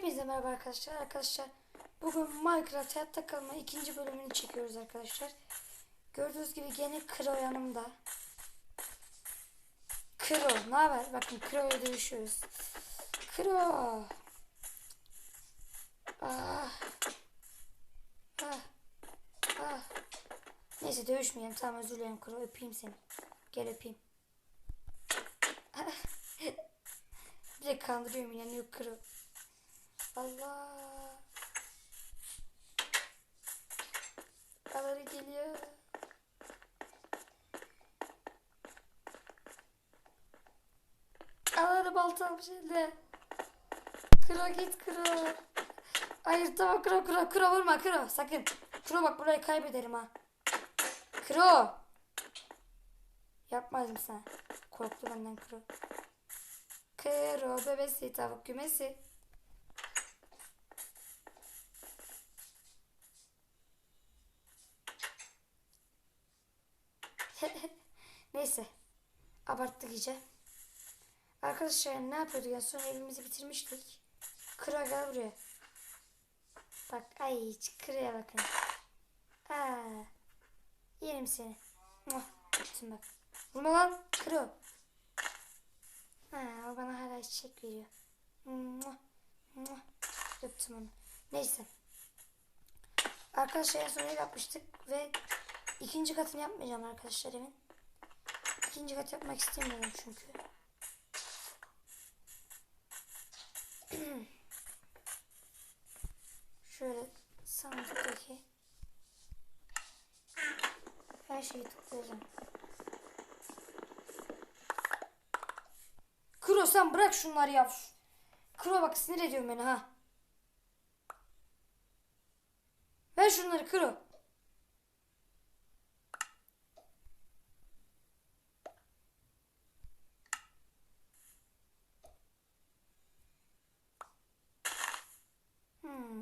Hepinize merhaba arkadaşlar. Arkadaşlar bugün Minecraft hayatta kalma ikinci bölümünü çekiyoruz arkadaşlar. Gördüğünüz gibi gene Kro yanımda. Kro ne haber? Bakın Kro ile dövüşüyoruz. Kro. Ah. Ah. Ah. Neyse dövüşmeyelim. Tamam özür dilerim Kro. Öpeyim seni. Gel öpeyim. Bir de kandırıyorum inanıyor Kro. Allah. Kaları geliyor. Kaları balta almış elde. Kro git Kro. Hayır tamam Kro Kro Kro vurma Kro sakın. Kro bak burayı kaybederim ha. Kro. Yapmadım sen. Korktu benden Kro. Kro bebesi tavuk kümesi. Neyse. Abarttık iyice. Arkadaşlar ne yapıyorduk ya? Sonra evimizi bitirmiştik. Kıra gel buraya. Bak ay kıraya bakın. Aa, yerim seni. Muah, Öptüm bak. Vurma lan kırıyor. Ha, o bana hala çiçek veriyor. Muah, muah. Onu. Neyse. Arkadaşlar en son yapmıştık ve ikinci katını yapmayacağım arkadaşlar evin. İkinci kat yapmak istemiyorum çünkü. Şöyle sandıktaki her şeyi toplayacağım. Kuro sen bırak şunları ya. Kuro bak sinir ediyor beni ha. Ver şunları Kuro.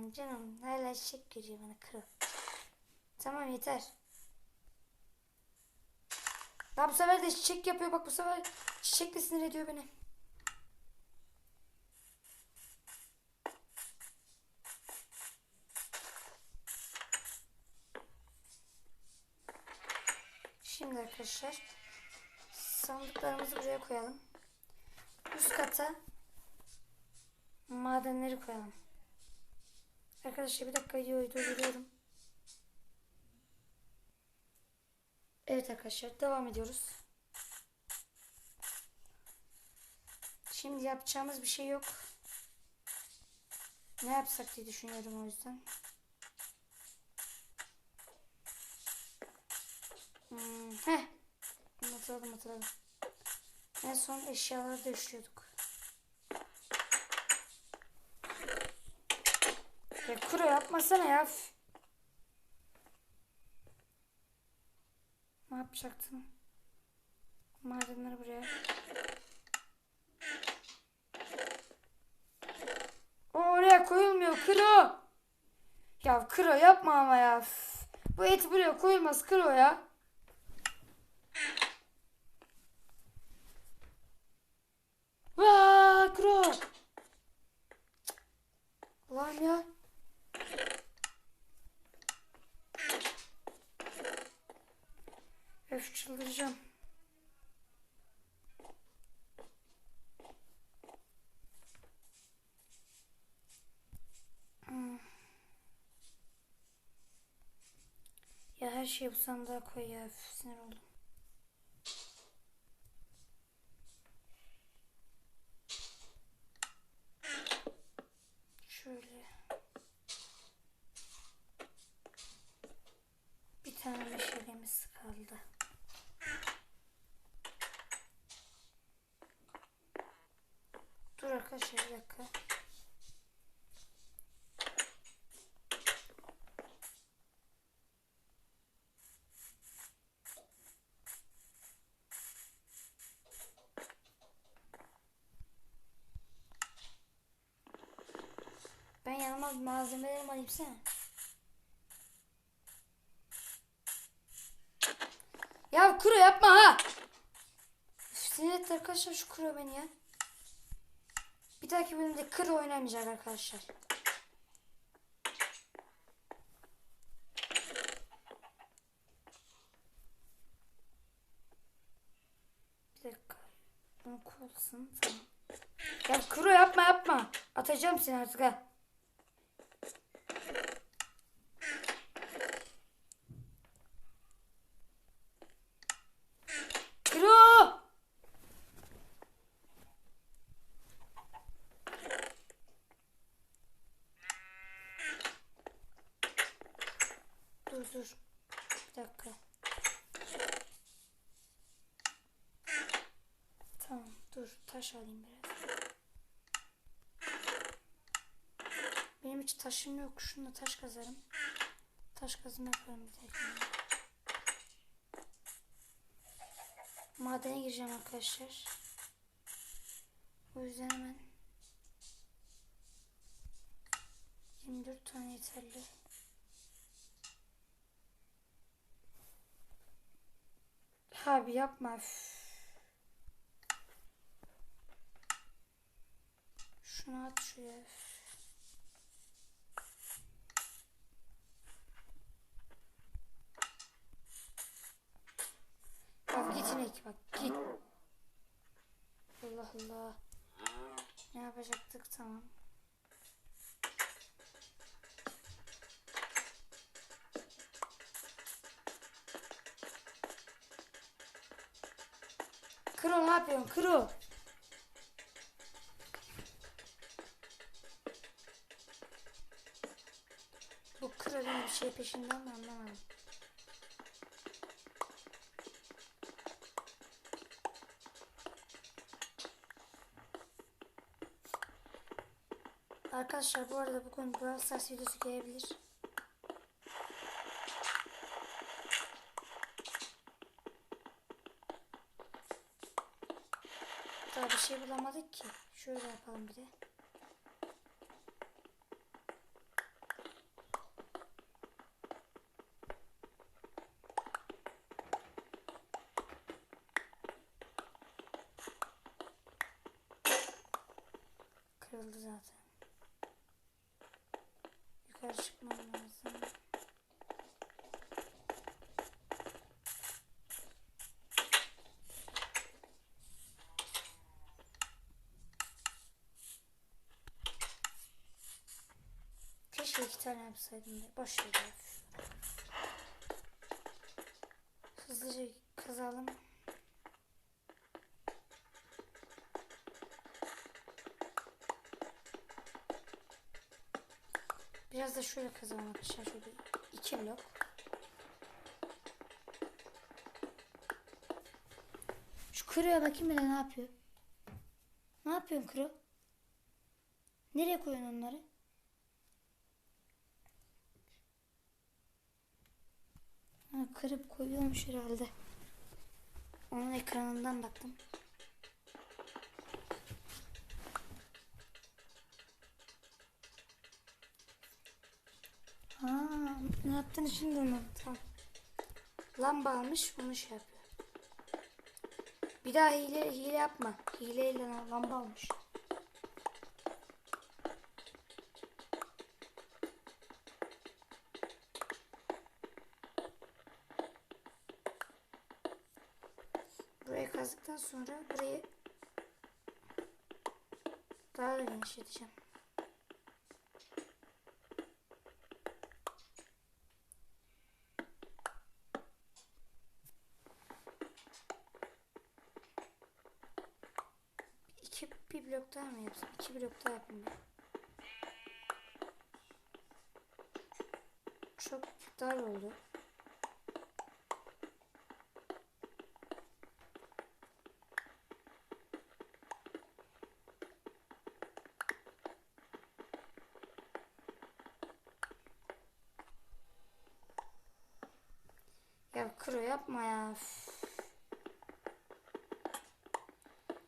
Hmm, canım hala çiçek görüyor bana Kuro. Tamam yeter. Daha bu sefer de çiçek yapıyor bak bu sefer çiçekle sinir ediyor beni. Şimdi arkadaşlar sandıklarımızı buraya koyalım. Üst kata madenleri koyalım. Arkadaşlar bir dakika videoyu durduruyorum. Evet arkadaşlar devam ediyoruz. Şimdi yapacağımız bir şey yok. Ne yapsak diye düşünüyorum o yüzden. Hmm, heh. Hatırladım hatırladım. En son eşyaları da Ya kuro yapmasana ya. Ne yapacaktım? Madenleri buraya. O oraya koyulmuyor kro. Ya kro yapma ama ya. Bu et buraya koyulmaz kro ya. Vaa kro. Ulan ya. Öf çıldıracağım. Hmm. Ya her şeyi bu sandığa koy ya. Sinir oldum. Şöyle. Bir tane meşalemiz kaldı. Dur arkadaşlar bir dakika. Ben yanıma malzemelerimi alayım sen. Ya kuru yapma ha. Üf, sinir arkadaşlar şu kuru beni ya. Bir dahaki bölümde kır oynamayacak arkadaşlar. Bir dakika. Bunu kolsun. Tamam. Ya kuro yapma yapma. Atacağım seni artık ha. Kuro! Dur dur. Bir dakika. Tamam dur taş alayım biraz. Benim hiç taşım yok. Şununla taş kazarım. Taş kazma yaparım bir dakika. Madene gireceğim arkadaşlar. O yüzden hemen 24 tane yeterli. Abi yapma. üf. Şunu at şuraya. Bak git inek bak git. Allah Allah. Ne yapacaktık tamam. Kro ne yapıyorsun Kro? Bu benim bir şey peşinden mi anlamadım. Arkadaşlar bu arada bugün Brawl Stars videosu gelebilir. Daha bir şey bulamadık ki. Şöyle yapalım bir de. Kırıldı zaten. Yukarı çıkmam lazım. İki tane yapsaydım da. Boş ver. Hızlıca kazalım. Biraz da şöyle kazalım arkadaşlar. Şöyle iki blok. Şu kırıya bakayım hele ne yapıyor. Ne yapıyorsun kuru? Nereye koyuyorsun onları? Ha, kırıp koyuyormuş herhalde. Onun ekranından baktım. Aa, ne yaptığını şimdi anladım. Tamam. Lamba almış bunu şey yapıyor. Bir daha hile hile yapma. Hileyle lamba almış. Burayı kazdıktan sonra burayı daha da genişleteceğim. İki bir blok daha mı yapsam? İki blok daha yapayım ben. Çok dar oldu. Ya kro yapma ya.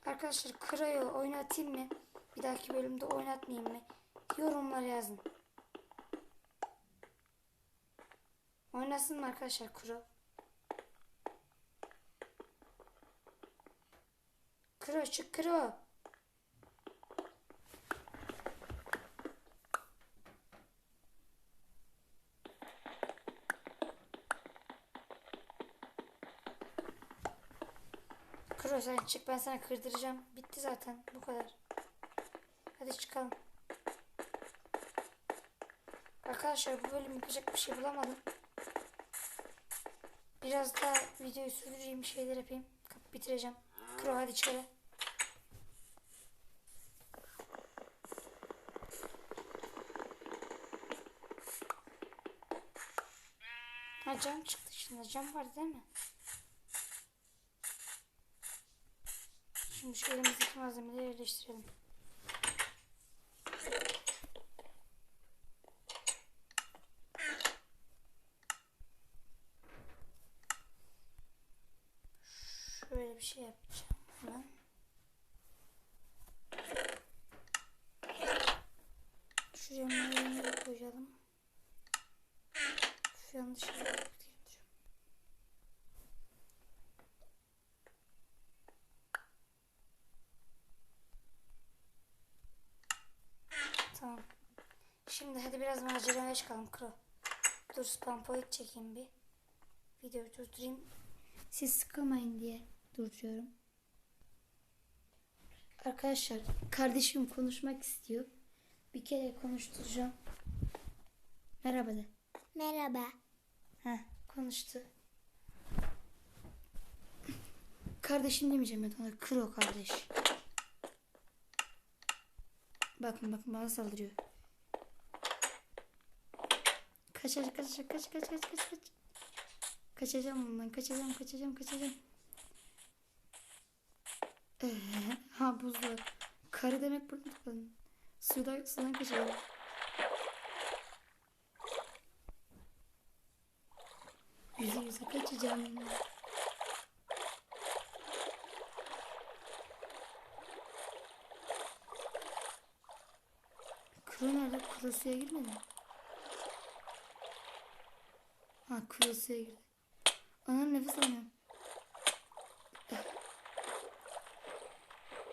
Arkadaşlar Kro'yu oynatayım mı? Bir dahaki bölümde oynatmayayım mı? Yorumlara yazın. Oynasın mı arkadaşlar Kro? Kro çık Kro. Kro sen çık ben sana kırdıracağım. Bitti zaten bu kadar. Hadi çıkalım. Arkadaşlar bu bölüm yapacak bir şey bulamadım. Biraz daha videoyu sürdüreyim şeyler yapayım. Kapı bitireceğim. Kro hadi içeri. Ha cam çıktı şimdi. Cam var değil mi? Şimdi şu elimizdeki malzemeleri yerleştirelim. Şöyle bir şey yapacağım hemen. Şuraya malzemeleri koyalım. Şu an dışarı bakayım. Tamam. Şimdi hadi biraz maceraya çıkalım Kro. Dur spam point çekeyim bir. Videoyu durdurayım. Siz sıkılmayın diye durduruyorum. Arkadaşlar kardeşim konuşmak istiyor. Bir kere konuşturacağım. Merhaba de. Merhaba. Heh, konuştu. Kardeşim demeyeceğim ben ona. Kro kardeş. Bakın bakın bana saldırıyor. Kaçacak kaçacak kaç kaç kaç kaç kaç. Kaçacağım ondan kaçacağım kaçacağım kaçacağım. Ee, ha buzlar. Karı demek burada tıklanın. Suda, sudan kaçacağım. Yüze yüze kaçacağım. Yine. Kuru nerede? Kuru suya girmedi mi? Ha kuro suya girdi. Ana nefes alamıyorum.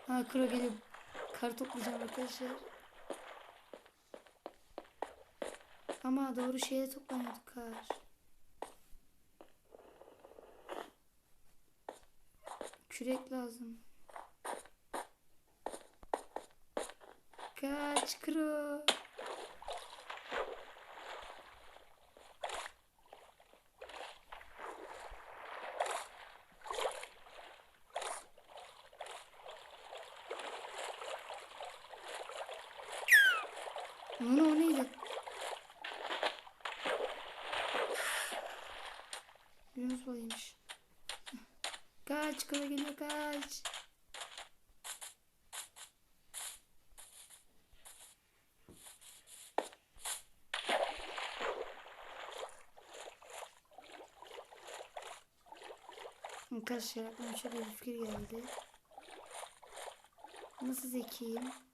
Ha kuro geliyor. Kar toplayacağım arkadaşlar. Ama doğru şeye toplanıyorduk kar. Kürek lazım. Kaç kro. Cats, coleguinha Cats. não ben şöyle bir fikir Vamos fazer aqui.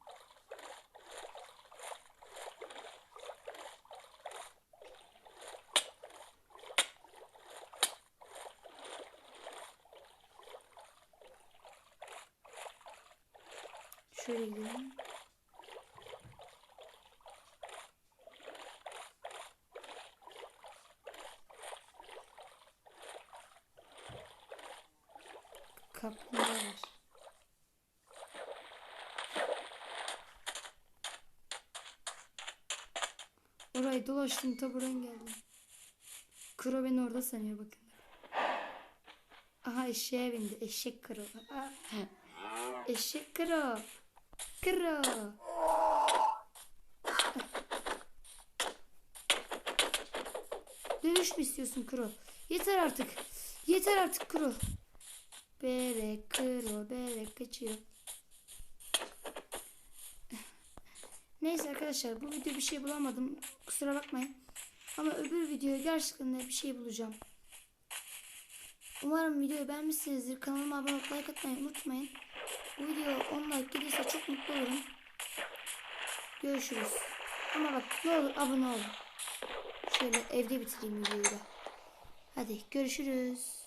Şöyle gidelim. Orayı dolaştım ta buradan geldim. Kro beni orada sanıyor bakın. Aha eşeğe bindi. Eşek kro. Eşek kro. Kro. Dövüş mü istiyorsun kro? Yeter artık. Yeter artık kro. Bere kro bere kaçıyor. Neyse arkadaşlar bu video bir şey bulamadım. Kusura bakmayın. Ama öbür videoya gerçekten bir şey bulacağım. Umarım videoyu beğenmişsinizdir. Kanalıma abone olup like atmayı unutmayın. Bu video 10 like gelirse çok mutlu olurum. Görüşürüz. Ama bak ne olur abone olun. Şöyle evde bitireyim videoyu da. Hadi görüşürüz.